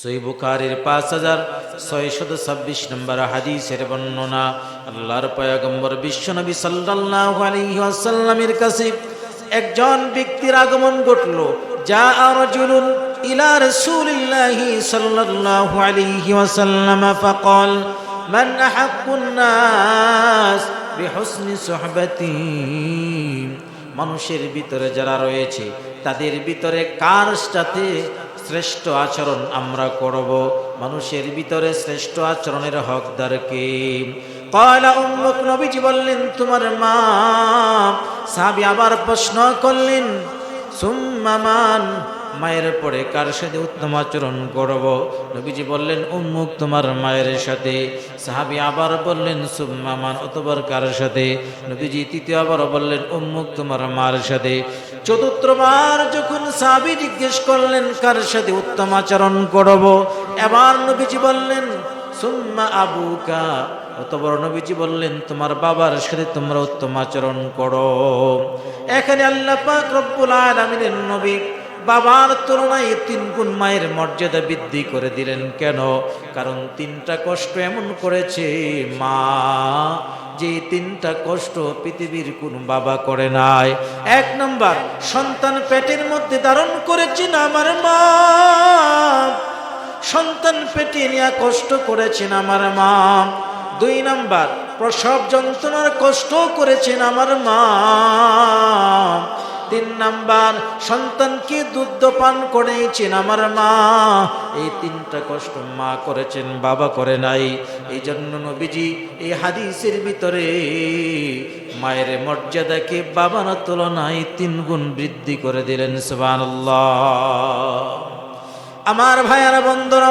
সই বুখারির পাঁচ হাজার ছয়শত ছাব্বিশ নম্বর হাদিসের বর্ণনা। আল্লাহর পয়গম্বর বিশ্বনবী সাল্লাল্লাহু আলাইহি কাছে একজন ব্যক্তির আগমন ঘটল। যা রাজুলুন ইলা রাসূলিল্লাহি সাল্লাল্লাহু আলাইহি মান মানুষের ভিতরে যারা রয়েছে, তাদের ভিতরে কার সাথে শ্রেষ্ঠ আচরণ আমরা করব। মানুষের ভিতরে শ্রেষ্ঠ আচরণের হকদার কে? কয়লা উন্মুখ নবীজি বললেন, তোমার মা। সাবি আবার প্রশ্ন করলেন সুম্মামান মায়ের পরে কার সাথে উত্তম আচরণ করব? নবীজি বললেন, উম্মুক তোমার মায়ের সাথে। সাহাবি আবার বললেন সুম্মামান অতবার কার সাথে? নবীজি তৃতীয় আবার বললেন, উম্মুক তোমার মার সাথে। চতুর্থবার যখন সাহাবি জিজ্ঞেস করলেন, কার সাথে উত্তম আচরণ করব? এবার নবীজি বললেন, সুম্মা আবুকা। অত বড় নবীজি বললেন, তোমার বাবার সাথে তোমরা উত্তম আচরণ করো। এখানে আল্লাহ পাক রব্বুল আলামিনের নবী বাবার তুলনায় তিন গুণ মায়ের মর্যাদা বৃদ্ধি করে দিলেন কেন? কারণ তিনটা কষ্ট এমন করেছে, মা, যে তিনটা কষ্ট পৃথিবীর কোন বাবা করে নাই। এক নম্বর, সন্তান পেটের মধ্যে ধারণ করেছেন আমার মা। সন্তান পেটে নিয়ে কষ্ট করেছেন আমার মা। দুই নাম্বার, প্রসব যন্ত্রণার কষ্ট করেছেন আমার মা। তিন নাম্বার, সন্তানকে দুধ পান করেছেন আমার মা। এই তিনটা কষ্ট মা করেছেন, বাবা করে নাই। এই জন্য নবীজি এই হাদিসের ভিতরে মায়ের মর্যাদাকে বাবার তুলনায় তিন গুণ বৃদ্ধি করে দিলেন, সুবহানাল্লাহ। আমার ভাইয়ারা বন্ধুরা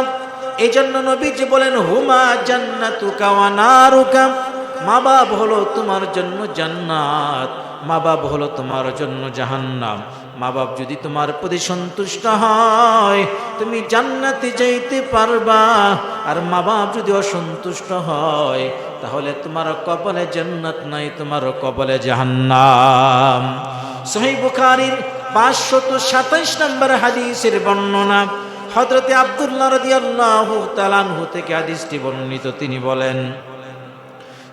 এই জন্য নবীজি বলেন, হুমা জান্নাতুকা ওয়া নারুকা। মা বাপ হলো তোমার জন্য জান্নাত, মা বাপ হলো তোমার জন্য জাহান্নাম। মা বাপ যদি তোমার প্রতি সন্তুষ্ট হয়, তুমি জান্নাতে যাইতে পারবা। আর মা বাপ যদি অসন্তুষ্ট হয়, তাহলে তোমার কপালে জান্নাত নাই, তোমার কপালে জাহান্নাম। সহি বুখারীর পাঁচশত সাতাইশ নম্বর হাদিসের বর্ণনা হজরতে আবদুল্লাহ রাদিয়াল্লাহু তাআলাহু থেকে হাদিসটি বর্ণিত। তিনি বলেন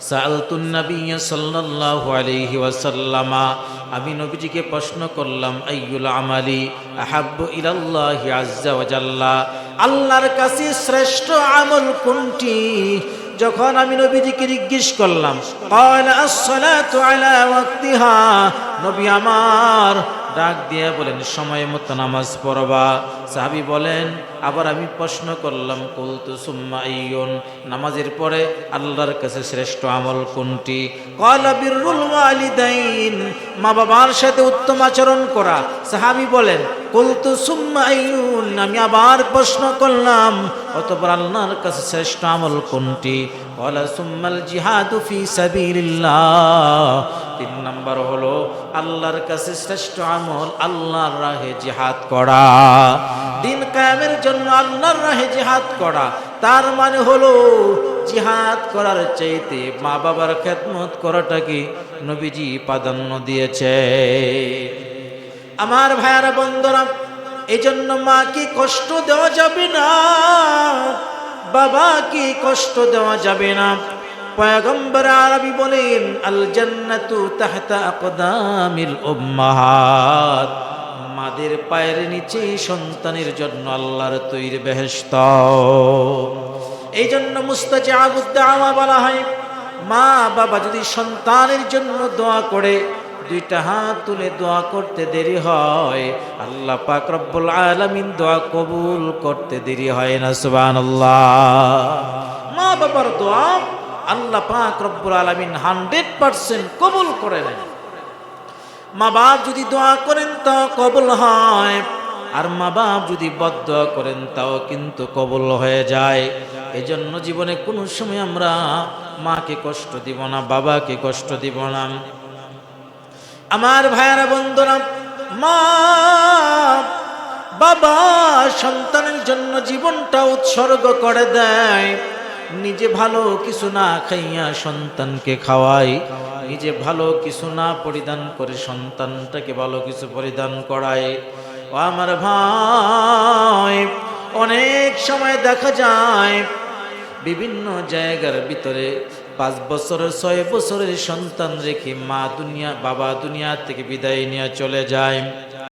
সালতুন নবী সাল্লাল্লাহু আলাইহি ওয়াসাল্লামা, আমি নবীজিকে প্রশ্ন করলাম, আইয়ুল আমালি আহাব্বু ইলাল্লাহি আজ্জা ওয়া জাল্লা? আল্লাহর কাছে শ্রেষ্ঠ আমল কোনটি? যখন আমি নবীজিকে জিজ্ঞেস করলাম, ক্বালা আস-সালাতু আলা ওয়াক্তিহা? নবী আমার ডাক দিয়ে বলেন, সময় মতো নামাজ পড়বা। সাহাবি বলেন, আবার আমি প্রশ্ন করলাম, কুলতু সুম্মা ইয়ুন নামাজের পরে আল্লাহর কাছে শ্রেষ্ঠ আমল কোনটি? মা বাবার সাথে উত্তম আচরণ করা। সাহাবি বলেন, কুলতু সুম্মা ইয়ুন আমি আবার প্রশ্ন করলাম, অতপর আল্লাহর কাছে শ্রেষ্ঠ আমল কোনটি? কলা সুম্মাল জিহাদু ফি সাবিলিল্লাহ। তিন নম্বর হলো আল্লাহর কাছে শ্রেষ্ঠ আমল আল্লাহর রাহে জিহাদ করা। দিন কায়েমের জন্য আল্লাহর রাহে জিহাদ করা। তার মানে হলো জিহাদ করার চাইতে মা বাবার খেদমত করাটাকে নবীজি প্রাধান্য দিয়েছে। আমার ভাইয়ারা বন্ধুরা এই জন্য মাকে কষ্ট দেওয়া যাবে না? বাবাকে কষ্ট দেওয়া যাবে না? আরবি বলেন আল জান্নাতু তাহতা আকদামিল উম্মাহাত। মাদের পায়ের নিচে সন্তানের জন্য আল্লাহর তৈরি বেহেশত। এই জন্য মুস্তাজাবুদ্দাওয়া বলা হয়, মা বাবা যদি সন্তানের জন্য দোয়া করে, দুইটা হাত তুলে দোয়া করতে দেরি হয়, আল্লাহ পাক রব্বুল আলামিন দোয়া কবুল করতে দেরি হয় না, সুবহানাল্লাহ। মা বাবার দোয়া আল্লাহ পাক রব্বুল আলামিন হান্ড্রেড পার্সেন্ট কবুল করে নেন। মা বাপ যদি দোয়া করেন তাও কবুল হয়, আর মা বাপ যদি বদ করেন তাও কিন্তু কবুল হয়ে যায়। এজন্য জীবনে কোনো সময় আমরা মাকে কষ্ট দিব না, বাবাকে কষ্ট দিব না। আমার ভাইয়ারা, বন্ধুরা, মা, বাবা সন্তানের জন্য জীবনটা উৎসর্গ করে দেয়। নিজে ভালো কিছু না খাইয়া সন্তানকে খাওয়াই, নিজে ভালো কিছু না পরিধান করে সন্তানটাকে ভালো কিছু পরিধান করায় ও আমার ভাই, অনেক সময় দেখা যায় বিভিন্ন জায়গার ভিতরে পাঁচ বছরের ছয় বছরের সন্তান রেখে মা দুনিয়া, বাবা দুনিয়া থেকে বিদায় নিয়ে চলে যায়।